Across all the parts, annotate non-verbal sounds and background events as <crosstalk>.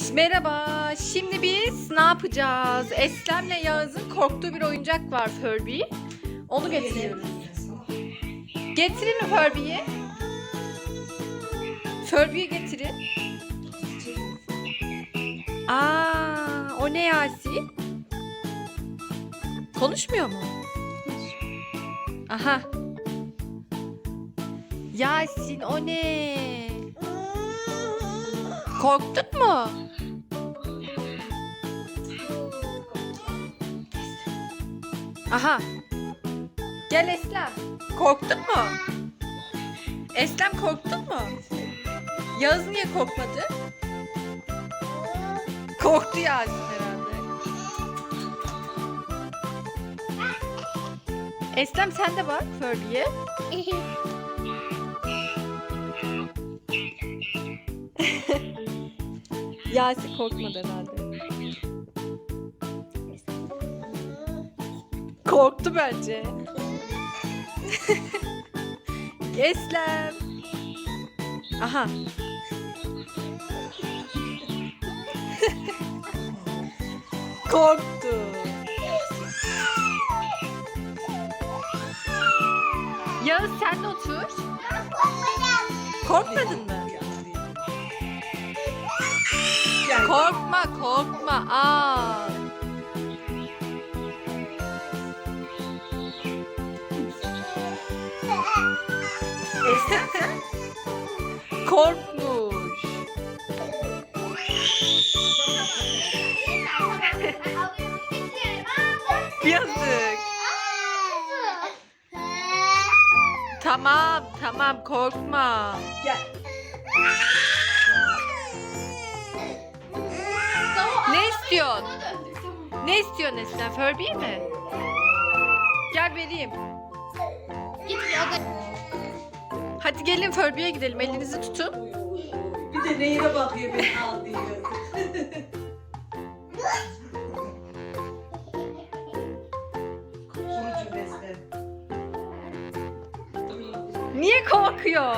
Merhaba. Şimdi biz ne yapacağız? Eslem'le Yağız'ın korktuğu bir oyuncak var Furby. Onu getiriyoruz. Getirin Furby'yi. Furby'yi getirin. Aa, o ne Yasin? Konuşmuyor mu? Aha. Yasin o ne? Korktun mu? Aha. Gel Eslem. Korktun mu? Eslem korktun mu? Yağız niye korkmadı? Korktu Yasin herhalde. Eslem sen de bak Furby'ye. <laughs> Yasin korkmadı herhalde. Korktu bence. <laughs> Eslem. Aha. <laughs> Korktu. Yağız sen de otur. Korkmadın mı? Korkma korkma. Aa. <laughs> Korkmuş. Yazık. Tamam tamam korkma. Ne istiyorsun? Ne istiyorsun Eslem? Furby mi? Gel vereyim. Hadi gelin Furby'ye gidelim. Elinizi tutun. Bir de neyine bakıyor beni al diyor. Niye korkuyor?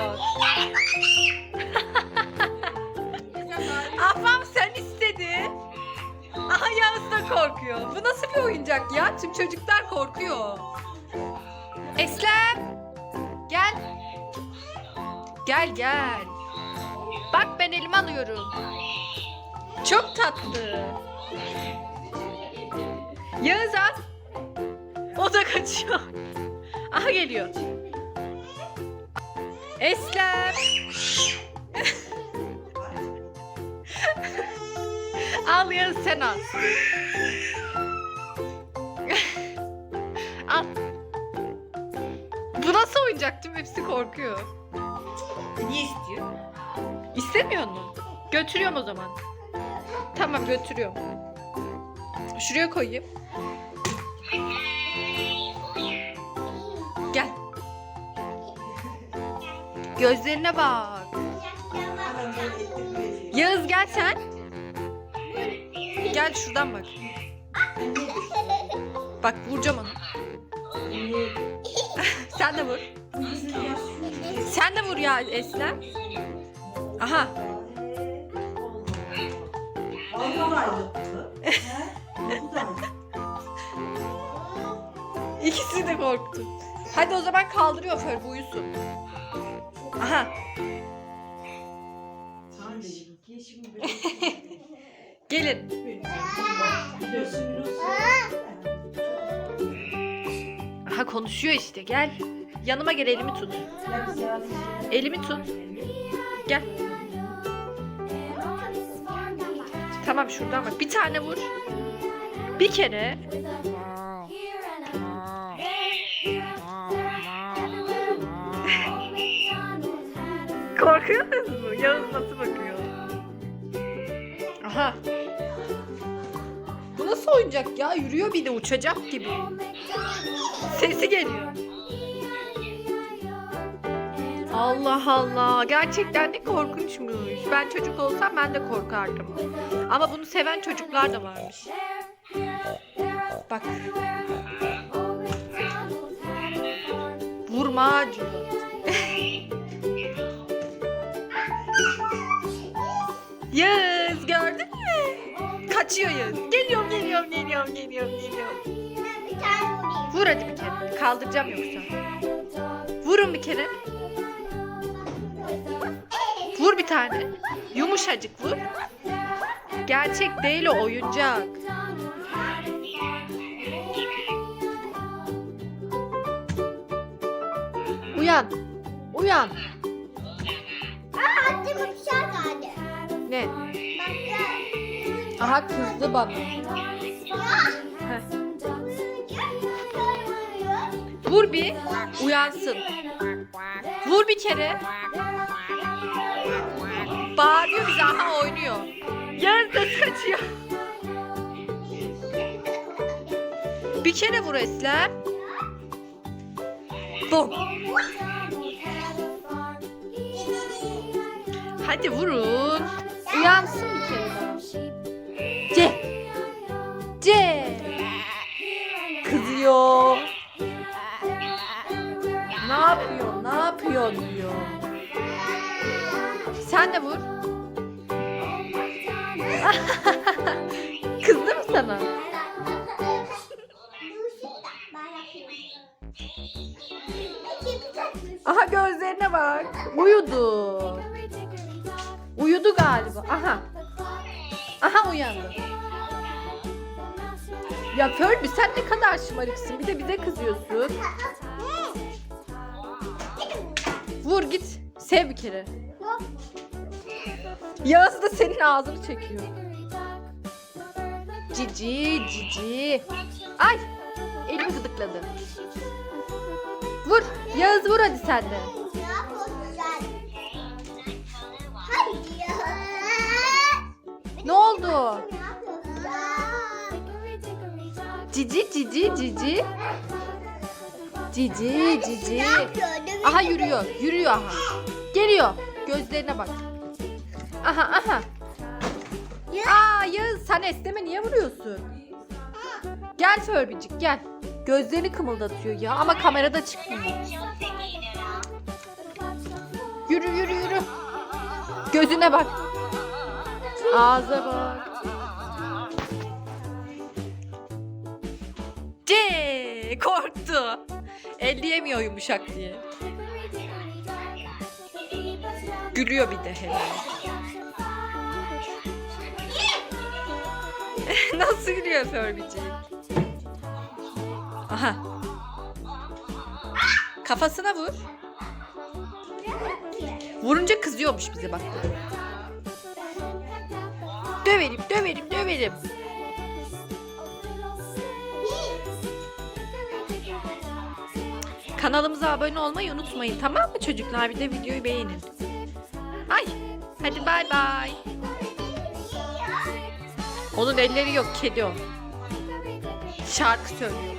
Da korkuyor. Bu nasıl bir oyuncak ya? Tüm çocuklar korkuyor. Eslem. Gel. Gel gel. Bak ben elime alıyorum. Çok tatlı. Yağız al. O da kaçıyor. Aha geliyor. Eslem. Yağız sen al. <laughs> al. Bu nasıl oyuncak tüm hepsi korkuyor. Niye istiyor? İstemiyor mu? Götürüyorum o zaman. Tamam götürüyorum. Şuraya koyayım. Gel. Gözlerine bak. Yağız gel sen. Gel şuradan bak. Bak vuracağım onu. <laughs> Sen de vur. Sen de vur ya Eslem. Aha. Bu. <laughs> İkisi de korktu. Hadi o zaman kaldırıyor Ferbu uyusun. Aha. <laughs> Sen de yedim. Ye şimdi böyle. Gelin. Aha konuşuyor işte gel. Yanıma gel elimi tut. Elimi tut. Gel. Tamam şuradan bak. Bir tane vur. Bir kere. Korkuyor musun? Yağız nasıl bakıyor? Aha. Nasıl oyuncak ya? Yürüyor bir de uçacak gibi. Sesi geliyor. Allah Allah. Gerçekten de korkunçmuş. Ben çocuk olsam ben de korkardım. Ama bunu seven çocuklar da varmış. Bak. Vurma diyor. Kaçıyor Yağız. Geliyorum geliyorum geliyorum geliyorum geliyorum. Ben bir tane vurayım. Vur hadi bir kere. Kaldıracağım yoksa. Vurun bir kere. Vur bir tane. Yumuşacık vur. Gerçek değil o oyuncak. Uyan. Uyan. Aa, aklıma bir şey geldi. Ne? Bak Aha kızdı. Heh. Vur bir. Uyansın. Vur bir kere. Bağırıyor bize aha oynuyor. Da kaçıyor. Bir kere vur Eslem. Bom. Hadi vurun. Uyansın bir kere daha. Diyor. Sen de vur. <laughs> Kızdı mı sana? Aha gözlerine bak. Uyudu. Uyudu galiba. Aha. Aha uyandı. Ya Furby sen ne kadar şımarıksın. Bir de bize kızıyorsun. Vur git. Sev bir kere. Yağız da senin ağzını çekiyor. Cici cici. Ay elimi gıdıkladı. Vur. Yağız vur hadi sen de. Ne oldu? Cici cici cici. Cici cici. Aha yürüyor. Yürüyor aha. Geliyor. Gözlerine bak. Aha aha. Aa Yağız sen Eslem'e niye vuruyorsun? Gel Förbicik gel. Gözlerini kımıldatıyor ya ama kamerada çıkmıyor. Yürü yürü yürü. Gözüne bak. Ağza bak. C korktu. Elleyemiyor yumuşak diye. Gülüyor bir de hele. <laughs> Nasıl gülüyor Förbicik? Aha. Kafasına vur. Vurunca kızıyormuş bize bak. Döverim, döverim, döverim. Kanalımıza abone olmayı unutmayın tamam mı çocuklar? Bir de videoyu beğenin. Hadi bay bay. Onun elleri yok, kedi o. Şarkı söylüyor.